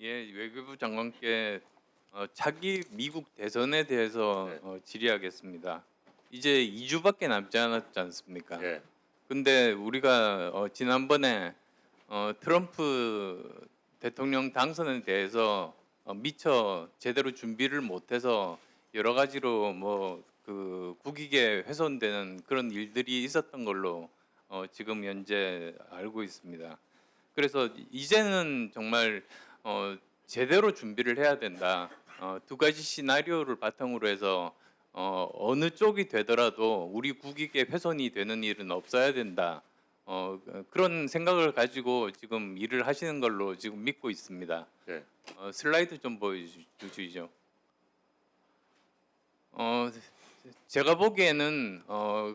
예, 외교부 장관께 어, 차기 미국 대선에 대해서 네. 어, 질의하겠습니다. 이제 2주밖에 남지 않았지 않습니까? 예. 근데 우리가 어, 지난번에 어, 트럼프 대통령 당선에 대해서 어, 미처 제대로 준비를 못해서 여러 가지로 뭐 그 국익에 훼손되는 그런 일들이 있었던 걸로 어, 지금 현재 알고 있습니다. 그래서 이제는 정말 어, 제대로 준비를 해야 된다. 어, 두 가지 시나리오를 바탕으로 해서 어, 어느 쪽이 되더라도 우리 국익에 훼손이 되는 일은 없어야 된다. 어, 그런 생각을 가지고 지금 일을 하시는 걸로 지금 믿고 있습니다. 네. 어, 슬라이드 좀 보여주시죠. 어, 제가 보기에는 어,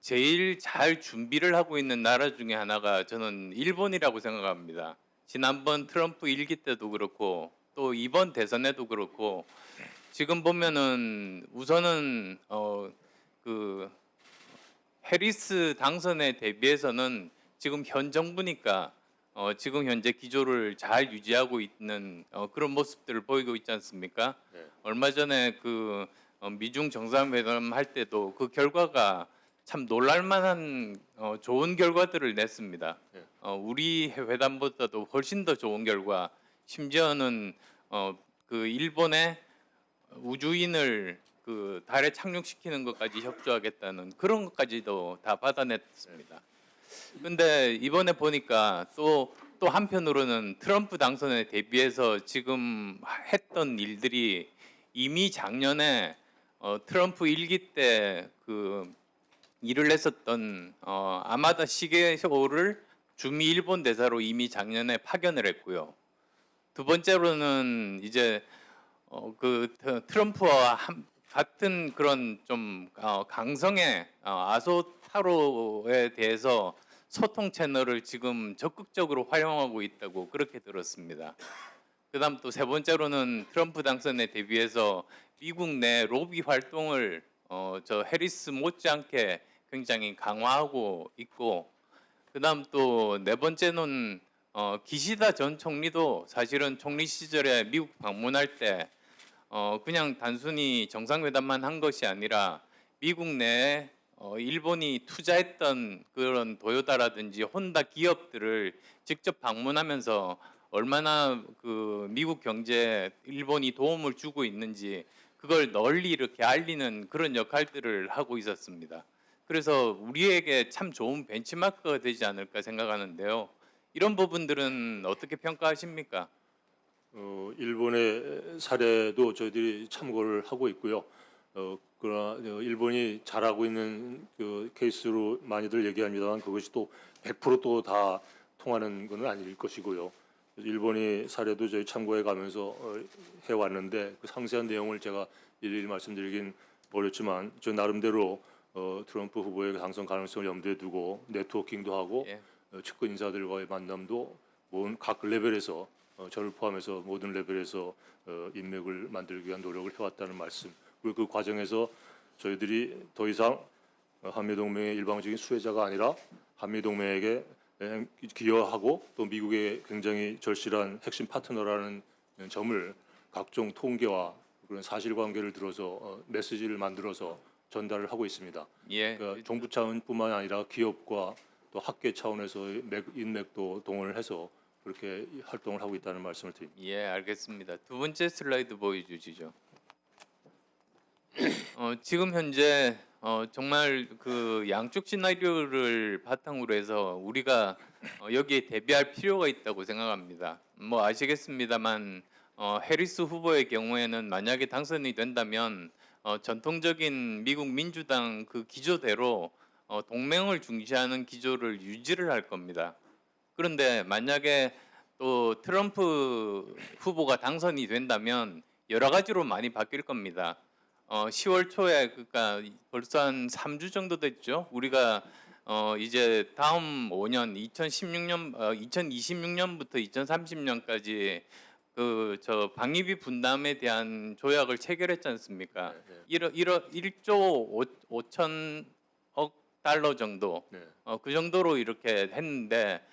제일 잘 준비를 하고 있는 나라 중에 하나가 저는 일본이라고 생각합니다. 지난번 트럼프 일기 때도 그렇고 또 이번 대선에도 그렇고 지금 보면은 우선은 어, 그 해리스 당선에 대비해서는 지금 현 정부니까 어, 지금 현재 기조를 잘 유지하고 있는 어, 그런 모습들을 보이고 있지 않습니까? 네. 얼마 전에 그 어, 미중 정상회담 할 때도 그 결과가 참 놀랄만한 어, 좋은 결과들을 냈습니다. 네. 어, 우리 회담보다도 훨씬 더 좋은 결과, 심지어는 어, 그 일본의 우주인을 그 달에 착륙시키는 것까지 협조하겠다는 그런 것까지도 다 받아냈습니다. 근데 이번에 보니까 또 또 한편으로는 트럼프 당선에 대비해서 지금 했던 일들이 이미 작년에 어, 트럼프 일기 때그 일을 했었던 어, 아마다 시게쇼를 주미 일본 대사로 이미 작년에 파견을 했고요. 두 번째로는 이제 어, 그 트- 트럼프와 한- 같은 그런 좀 어, 강성의 어, 아소타로에 대해서 소통 채널을 지금 적극적으로 활용하고 있다고 그렇게 들었습니다. 그다음 또 세 번째로는 트럼프 당선에 대비해서 미국 내 로비 활동을 어, 저 해리스 못지않게 굉장히 강화하고 있고 그다음 또 네 번째는 어, 기시다 전 총리도 사실은 총리 시절에 미국 방문할 때 어, 그냥 단순히 정상회담만 한 것이 아니라 미국 내에 어, 일본이 투자했던 그런 도요타라든지 혼다 기업들을 직접 방문하면서 얼마나 그 미국 경제에 일본이 도움을 주고 있는지 그걸 널리 이렇게 알리는 그런 역할들을 하고 있었습니다. 그래서 우리에게 참 좋은 벤치마크가 되지 않을까 생각하는데요. 이런 부분들은 어떻게 평가하십니까? 어, 일본의 사례도 저희들이 참고를 하고 있고요. 어, 그러나 어, 일본이 잘하고 있는 그 케이스로 많이들 얘기합니다만 그것이 또 100%또 다 통하는 것은 아닐 것이고요. 일본이 사례도 저희 참고해 가면서 어, 해왔는데 그 상세한 내용을 제가 일일이 말씀드리긴 어렵지만 저 나름대로 어, 트럼프 후보의 당선 가능성을 염두에 두고 네트워킹도 하고 예. 어, 측근 인사들과의 만남도 각 레벨에서 어, 저를 포함해서 모든 레벨에서 어, 인맥을 만들기 위한 노력을 해왔다는 말씀. 그리고 그 과정에서 저희들이 더 이상 어, 한미 동맹의 일방적인 수혜자가 아니라 한미 동맹에게 에, 기여하고 또 미국의 굉장히 절실한 핵심 파트너라는 점을 각종 통계와 그런 사실관계를 들어서 어, 메시지를 만들어서 전달을 하고 있습니다. 예. 그러니까 정부 차원뿐만 아니라 기업과 또 학계 차원에서의 맥, 인맥도 동원을 해서 그렇게 활동을 하고 있다는 말씀을 드립니다. 예, 알겠습니다. 두 번째 슬라이드 보여주시죠. 어, 지금 현재 어, 정말 그 양쪽 시나리오를 바탕으로 해서 우리가 어, 여기에 대비할 필요가 있다고 생각합니다. 뭐 아시겠습니다만 어, 해리스 후보의 경우에는 만약에 당선이 된다면 어, 전통적인 미국 민주당 그 기조대로 어, 동맹을 중시하는 기조를 유지를 할 겁니다. 그런데 만약에 또 트럼프 후보가 당선이 된다면 여러 가지로 많이 바뀔 겁니다. 어, 10월 초에 그러니까 벌써 한 3주 정도 됐죠. 우리가 어, 이제 다음 5년 2016년 어, 2026년부터 2030년까지 그 저 방위비 분담에 대한 조약을 체결했지 않습니까? 네, 1억 1억 1조 5, 5천억 달러 정도 네. 어, 그 정도로 이렇게 했는데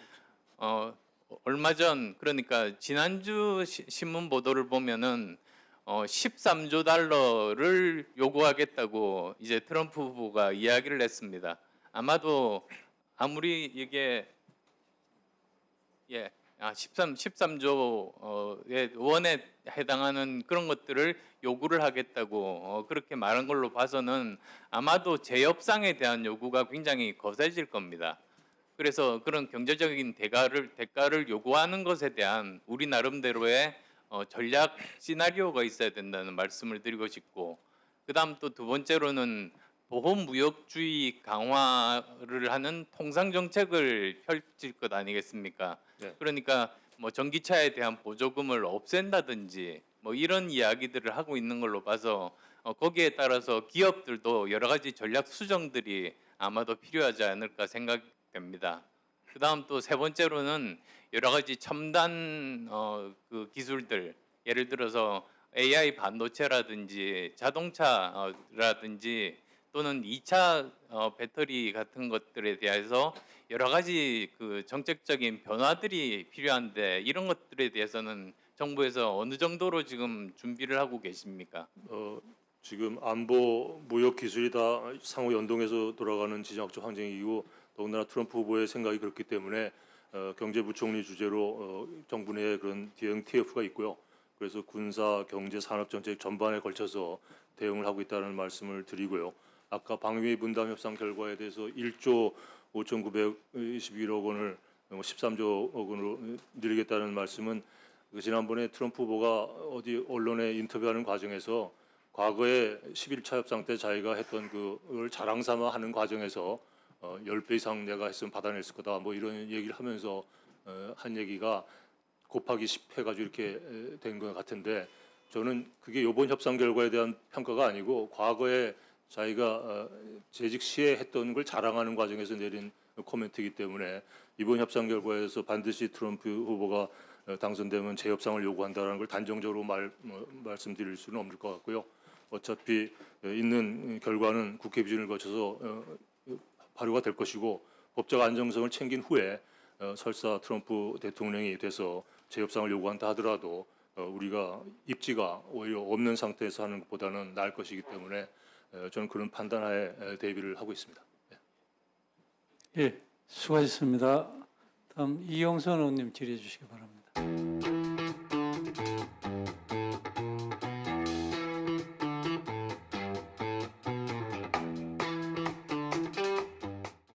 어, 얼마 전 그러니까 지난주 시- 신문 보도를 보면은 어 13조 달러를 요구하겠다고 이제 트럼프 후보가 이야기를 했습니다. 아마도 아무리 이게 예, 아 13, 13조 어의 원에 해당하는 그런 것들을 요구를 하겠다고 어, 그렇게 말한 걸로 봐서는 아마도 재협상에 대한 요구가 굉장히 거세질 겁니다. 그래서 그런 경제적인 대가를 대가를 요구하는 것에 대한 우리 나름대로의 어, 전략 시나리오가 있어야 된다는 말씀을 드리고 싶고 그다음 또 두 번째로는 보호 무역주의 강화를 하는 통상 정책을 펼칠 것 아니겠습니까? 네. 그러니까 뭐 전기차에 대한 보조금을 없앤다든지 뭐 이런 이야기들을 하고 있는 걸로 봐서 어, 거기에 따라서 기업들도 여러 가지 전략 수정들이 아마도 필요하지 않을까 생각됩니다. 그다음 또 세 번째로는 여러 가지 첨단 어, 그 기술들 예를 들어서 AI 반도체라든지 자동차라든지 또는 2차 어, 배터리 같은 것들에 대해서 여러 가지 그 정책적인 변화들이 필요한데 이런 것들에 대해서는 정부에서 어느 정도로 지금 준비를 하고 계십니까? 어, 지금 안보 무역 기술이 다 상호 연동해서 돌아가는 지정학적 항쟁이고 더군다나 트럼프 후보의 생각이 그렇기 때문에 어, 경제부총리 주재로 어, 정부 내에 그런 대응 TF가 있고요. 그래서 군사, 경제, 산업 정책 전반에 걸쳐서 대응을 하고 있다는 말씀을 드리고요. 아까 방위 분담 협상 결과에 대해서 1조 5,921억 원을 13조 원으로 늘리겠다는 말씀은 그 지난번에 트럼프 후보가 어디 언론에 인터뷰하는 과정에서 과거에 11차 협상 때 자기가 했던 그걸 자랑 삼아 하는 과정에서 어, 10배 이상 내가 했으면 받아냈을 거다 뭐 이런 얘기를 하면서 어, 한 얘기가 곱하기 10 해가지고 이렇게 된 것 같은데 저는 그게 이번 협상 결과에 대한 평가가 아니고 과거에 자기가 어, 재직 시에 했던 걸 자랑하는 과정에서 내린 코멘트이기 때문에 이번 협상 결과에서 반드시 트럼프 후보가 어, 당선되면 재협상을 요구한다는 걸 단정적으로 말, 뭐, 말씀드릴 수는 없을 것 같고요. 어차피 어, 있는 결과는 국회 비준을 거쳐서 어, 발효가 될 것이고 법적 안정성을 챙긴 후에 어, 설사 트럼프 대통령이 돼서 재협상을 요구한다 하더라도 어, 우리가 입지가 오히려 없는 상태에서 하는 것보다는 나을 것이기 때문에 어, 저는 그런 판단하에 에, 대비를 하고 있습니다. 예, 수고하셨습니다. 다음 이영선 의원님 질의해 주시기 바랍니다.